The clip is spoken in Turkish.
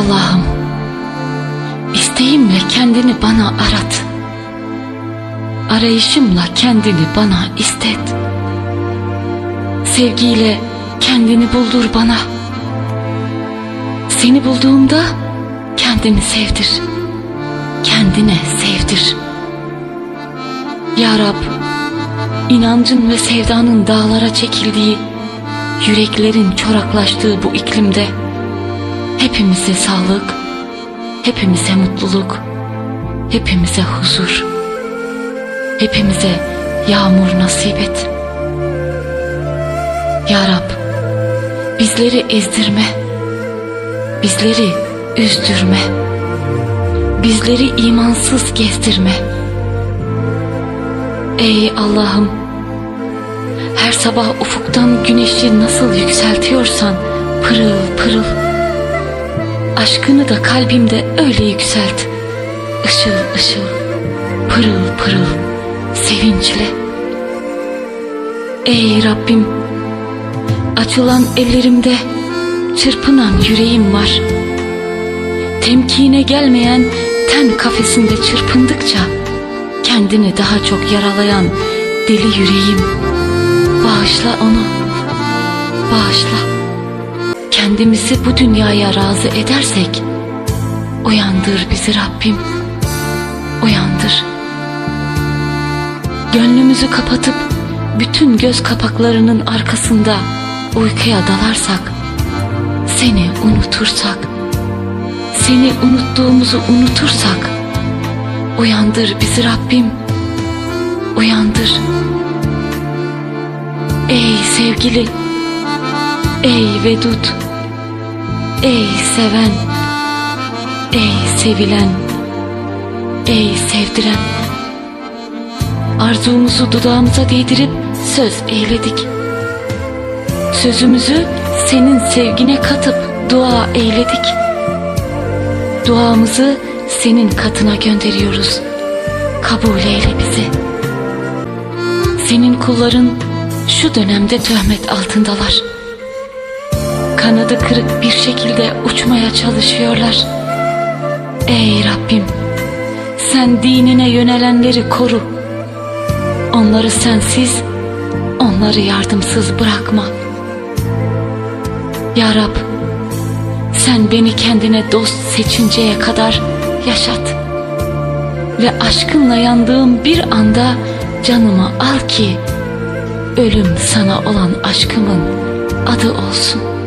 Allah'ım isteğimle kendini bana arat. Arayışımla kendini bana istet. Sevgiyle kendini buldur bana. Seni bulduğumda kendini sevdir. Kendine sevdir. Ya Rab, inancın ve sevdanın dağlara çekildiği, yüreklerin çoraklaştığı bu iklimde hepimize sağlık, hepimize mutluluk, hepimize huzur, hepimize yağmur nasip et. Ya Rab, bizleri ezdirme, bizleri üzdürme, bizleri imansız gezdirme. Ey Allah'ım, her sabah ufuktan güneşi nasıl yükseltiyorsan pırıl pırıl, aşkını da kalbimde öyle yükselt, ışıl ışıl, pırıl pırıl, sevinçle. Ey Rabbim, açılan ellerimde çırpınan yüreğim var. Temkine gelmeyen ten kafesinde çırpındıkça kendini daha çok yaralayan deli yüreğim. Bağışla onu, bağışla. Kendimizi bu dünyaya razı edersek uyandır bizi Rabbim, uyandır. Gönlümüzü kapatıp bütün göz kapaklarının arkasında uykuya dalarsak, seni unutursak, seni unuttuğumuzu unutursak, uyandır bizi Rabbim, uyandır. Ey sevgili, ey vedud, ey seven, ey sevilen, ey sevdiren. Arzumuzu dudağımıza değdirip söz eyledik. Sözümüzü senin sevgine katıp dua eyledik. Duamızı senin katına gönderiyoruz. Kabul eyle bizi. Senin kulların şu dönemde töhmet altındalar. Kanadı kırık bir şekilde uçmaya çalışıyorlar. Ey Rabbim, sen dinine yönelenleri koru. Onları sensiz, onları yardımsız bırakma. Ya Rab, sen beni kendine dost seçinceye kadar yaşat. Ve aşkınla yandığım bir anda canımı al ki ölüm sana olan aşkımın adı olsun.